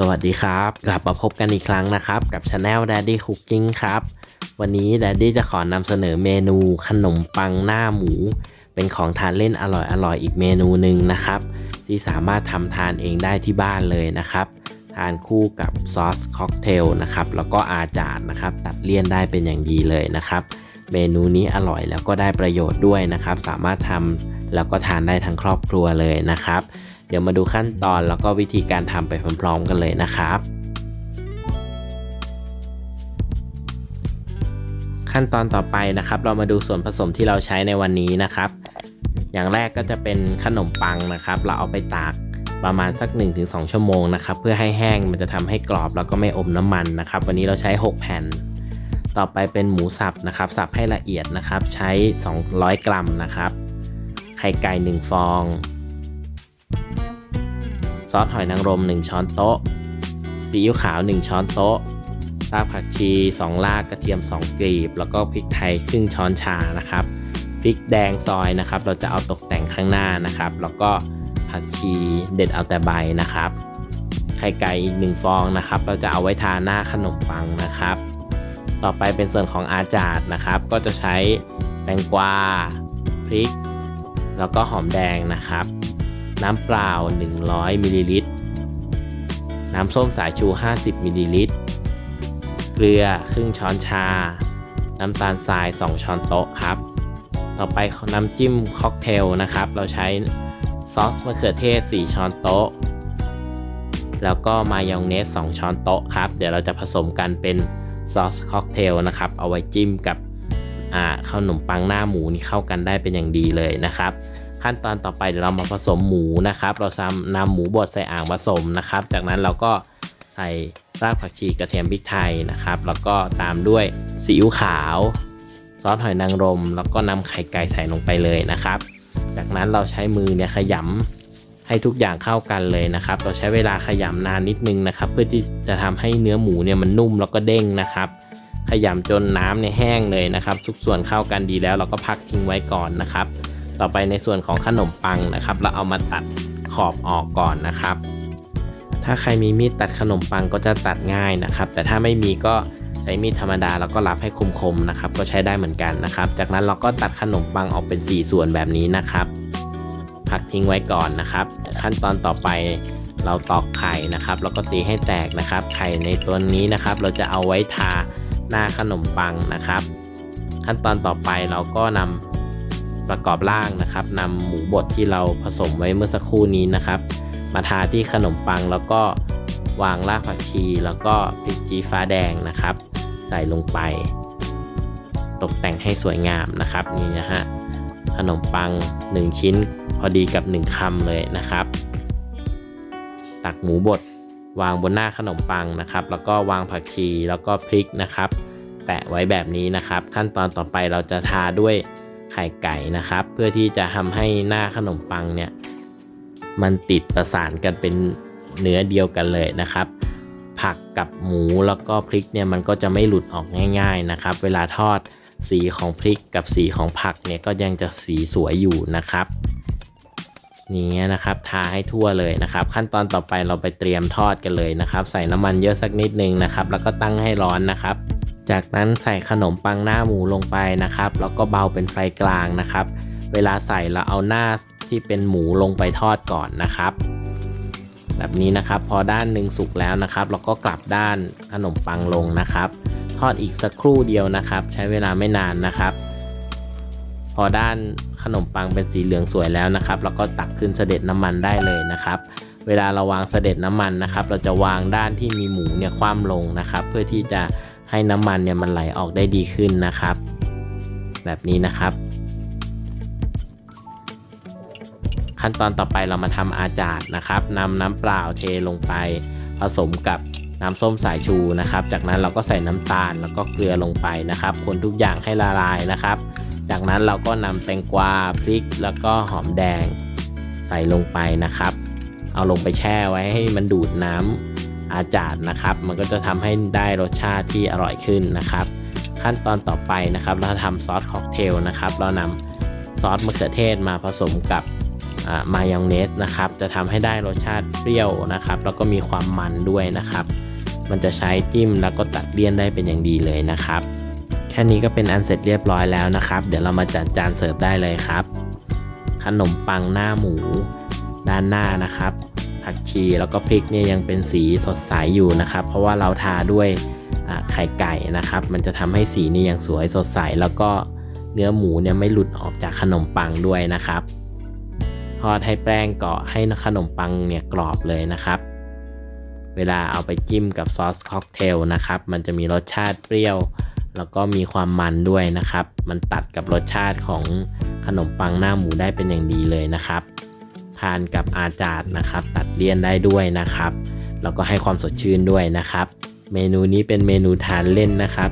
สวัสดีครับ กลับมาพบกันอีกครั้งนะครับ กับช anel Daddy Cooking ครับ วันนี้ Daddy จะขอนำเสนอเมนูขนมปังหน้าหมู เป็นของทานเล่นอร่อยๆอีกเมนูหนึ่งนะครับ ที่สามารถทำทานเองได้ที่บ้านเลยนะครับ ทานคู่กับซอสค็อกเทลนะครับ แล้วก็อาจาดนะครับ ตัดเลี่ยนได้เป็นอย่างดีเลยนะครับ เมนูนี้อร่อยแล้วก็ได้ประโยชน์ด้วยนะครับ สามารถทำแล้วก็ทานได้ทั้งครอบครัวเลยนะครับ เดี๋ยวมาดูขั้นตอนแล้วก็วิธีการทำไปพร้อมๆกันเลยนะครับขั้นตอนต่อไปนะครับ เรามาดูส่วนผสมที่เราใช้ในวันนี้นะครับ อย่างแรกก็จะเป็นขนมปังนะครับ เราเอาไปตากประมาณสัก 1-2 ชั่วโมงนะครับ เพื่อให้แห้งมันจะทำให้กรอบแล้วก็ไม่อมน้ำมันนะครับ วันนี้เราใช้ 6 แผ่น ต่อไปเป็นหมูสับนะครับสับให้ละเอียดนะครับ ใช้ 200 กรัมนะครับ ไข่ไก่ 1 ฟอง ซอสหอยนางรม 1 ช้อนโต๊ะ ซีอิ๊วขาว 1 ช้อนโต๊ะรากผักชี 2 รากกระเทียม 2กลีบ แล้วก็พริกไทยครึ่งช้อนชานะครับ พริกแดงซอยนะครับ เราจะเอาตกแต่งข้างหน้านะครับ แล้วก็ผักชีเด็ดเอาแต่ใบนะครับ ไข่ไก่อีก1ฟองนะครับ เราจะเอาไว้ทาหน้าขนมปังนะครับ ต่อไปเป็นส่วนของอาจาดนะครับ ก็จะใช้แตงกวา พริก แล้วก็หอมแดงนะครับ น้ำเปล่า 100มิลลิลิตร น้ำส้มสายชู 50มิลลิลิตร เกลือครึ่งช้อนชา น้ำตาลทราย 2 ช้อนโต๊ะครับ ต่อไปน้ำจิ้มค็อกเทลนะครับ เราใช้ซอสมะเขือเทศ 4 ช้อนโต๊ะ แล้วก็มายองเนส 2 ช้อนโต๊ะครับ เดี๋ยวเราจะผสมกันเป็นซอสค็อกเทลนะครับ เอาไว้จิ้มกับข้าวหนมปังหน้าหมูนี่เข้ากันได้เป็นอย่างดีเลยนะครับ ขั้นตอนต่อไปเดี๋ยวเรามาผสมหมูนะครับ เราจะนำหมูบดใส่อ่างผสมนะครับ จากนั้นเราก็ใส่รากผักชีกระเทียมพริกไทยนะครับ แล้วก็ตามด้วยซีอิ๊วขาว ซอสหอยนางรม แล้วก็นำไข่ไก่ใส่ลงไปเลยนะครับ จากนั้นเราใช้มือเนี่ยขยำให้ทุกอย่างเข้ากันเลยนะครับ เราใช้เวลาขยำนานนิดนึงนะครับ เพื่อที่จะทำให้เนื้อหมูเนี่ยมันนุ่มแล้วก็เด้งนะครับขยำจนน้ำเนี่ยแห้งเลยนะครับ ทุกส่วนเข้ากันดีแล้วเราก็พักทิ้งไว้ก่อนนะครับ ต่อไปในส่วนของขนมปังนะครับ เราเอามาตัดขอบออกก่อนนะครับ ถ้าใครมีมีดตัดขนมปังก็จะตัดง่ายนะครับ แต่ถ้าไม่มีก็ใช้มีดธรรมดาแล้วก็รับให้คมๆนะครับ ก็ใช้ได้เหมือนกันนะครับ จากนั้นเราก็ตัดขนมปังออกเป็น 4 ส่วนแบบนี้นะครับพักทิ้งไว้ก่อนนะครับ ขั้นตอนต่อไปเราตอกไข่นะครับแล้วก็ตีให้แตกนะครับ ไข่ในตัวนี้นะครับ เราจะเอาไว้ทาหน้าขนมปังนะครับ ขั้นตอนต่อไปเราก็นำ ประกอบร่างนะครับนำหมูบดที่เราผสมไว้เมื่อสักครู่นี้นะครับ มาทาที่ขนมปังแล้วก็วางรากผักชี แล้วก็พริกจีฟ้าแดงนะครับ ใส่ลงไป ตกแต่งให้สวยงามนะครับนี่นะฮะขนมปัง 1 ชิ้นพอดีกับ 1คำเลยนะครับ ตักหมูบดวางบนหน้าขนมปังนะครับ แล้วก็วางผักชีแล้วก็พริกนะครับ แปะไว้แบบนี้นะครับ ขั้นตอนต่อไปเราจะทาด้วย ไข่ไก่นะครับ เพื่อที่จะทำให้หน้าขนมปังเนี่ยมันติดประสานกันเป็นเนื้อเดียวกันเลยนะครับ ผักกับหมูแล้วก็พริกเนี่ยมันก็จะไม่หลุดออกง่าย ๆนะครับ เวลาทอดสีของพริกกับสีของผักเนี่ยก็ยังจะสีสวยอยู่นะครับ นี่นะครับทาให้ทั่วเลยนะครับ ขั้นตอนต่อไปเราไปเตรียมทอดกันเลยนะครับ ใส่น้ำมันเยอะสักนิดนึงนะครับ แล้วก็ตั้งให้ร้อนนะครับ จากนั้นใส่ขนมปังหน้าหมูลงไปนะครับ แล้วก็เบาเป็นไฟกลางนะครับ เวลาใส่เราเอาหน้าที่เป็นหมูลงไปทอดก่อนนะครับ แบบนี้นะครับพอด้านหนึ่งสุกแล้วนะครับ เราก็กลับด้านขนมปังลงนะครับ ทอดอีกสักครู่เดียวนะครับ ใช้เวลาไม่นานนะครับ พอด้านขนมปังเป็นสีเหลืองสวยแล้วนะครับเราก็ตักขึ้นเสด็จน้ำมันได้เลยนะครับ เวลาเราวางเสด็จน้ำมันนะครับ เราจะวางด้านที่มีหมูเนี่ยคว่ำลงนะครับ เพื่อที่จะให้น้ำมันเนี่ยมันไหลออกได้ดีขึ้นนะครับ แบบนี้นะครับ ขั้นตอนต่อไปเรามาทำอาจาดนะครับนำน้ำเปล่าเทลงไปผสมกับน้ำส้มสายชูนะครับ จากนั้นเราก็ใส่น้ำตาลแล้วก็เกลือลงไปนะครับ คนทุกอย่างให้ละลายนะครับ จากนั้นเราก็นำแตงกวาพริกแล้วก็หอมแดงใส่ลงไปนะครับ เอาลงไปแช่ไว้ให้มันดูดน้ำอาจาดนะครับ มันก็จะทำให้ได้รสชาติที่อร่อยขึ้นนะครับ ขั้นตอนต่อไปนะครับ เราทำซอสค็อกเทลนะครับ เรานำซอสมะเขือเทศมาผสมกับมายองเนสนะครับ จะทำให้ได้รสชาติเปรี้ยวนะครับ แล้วก็มีความมันด้วยนะครับ มันจะใช้จิ้มแล้วก็ตัดเลี่ยนได้เป็นอย่างดีเลยนะครับ ค่นี้ก็เป็นอันเสร็จเรียบร้อยแล้วนะครับ เดี๋ยวเรามาจัดจานเสิร์ฟได้เลยครับ ขนมปังหน้าหมู ด้านหน้านะครับ ผักชีแล้วก็พริกเนี่ยยังเป็นสีสดใสอยู่นะครับ เพราะว่าเราทาด้วยไข่ไก่นะครับ มันจะทำให้สีนี่ยังสวยสดใส แล้วก็เนื้อหมูเนี่ยไม่หลุดออกจากขนมปังด้วยนะครับ ทอดให้แป้งเกาะให้ขนมปังเนี่ยกรอบเลยนะครับ เวลาเอาไปจิ้มกับซอสค็อกเทลนะครับ มันจะมีรสชาติเปรี้ยว แล้วก็มีความมันด้วยนะครับ มันตัดกับรสชาติของขนมปังหน้าหมูได้เป็นอย่างดีเลยนะครับ ทานกับอาจาดนะครับ ตัดเลี่ยนได้ด้วยนะครับ แล้วก็ให้ความสดชื่นด้วยนะครับ เมนูนี้เป็นเมนูทานเล่นนะครับ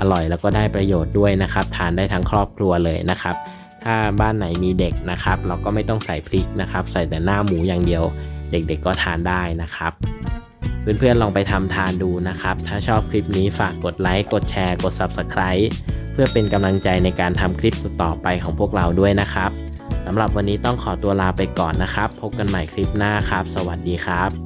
อร่อยแล้วก็ได้ประโยชน์ด้วยนะครับ ทานได้ทั้งครอบครัวเลยนะครับ ถ้าบ้านไหนมีเด็กนะครับ เราก็ไม่ต้องใส่พริกนะครับ ใส่แต่หน้าหมูอย่างเดียว เด็กๆก็ทานได้นะครับ เพื่อนๆลองไปทำทานดูนะครับ ถ้าชอบคลิปนี้ฝากกดไลค์ กดแชร์ กด Subscribe เพื่อเป็นกำลังใจในการทำคลิปต่อไปของพวกเราด้วยนะครับสำหรับวันนี้ต้องขอตัวลาไปก่อนนะครับ พบกันใหม่คลิปหน้าครับ สวัสดีครับ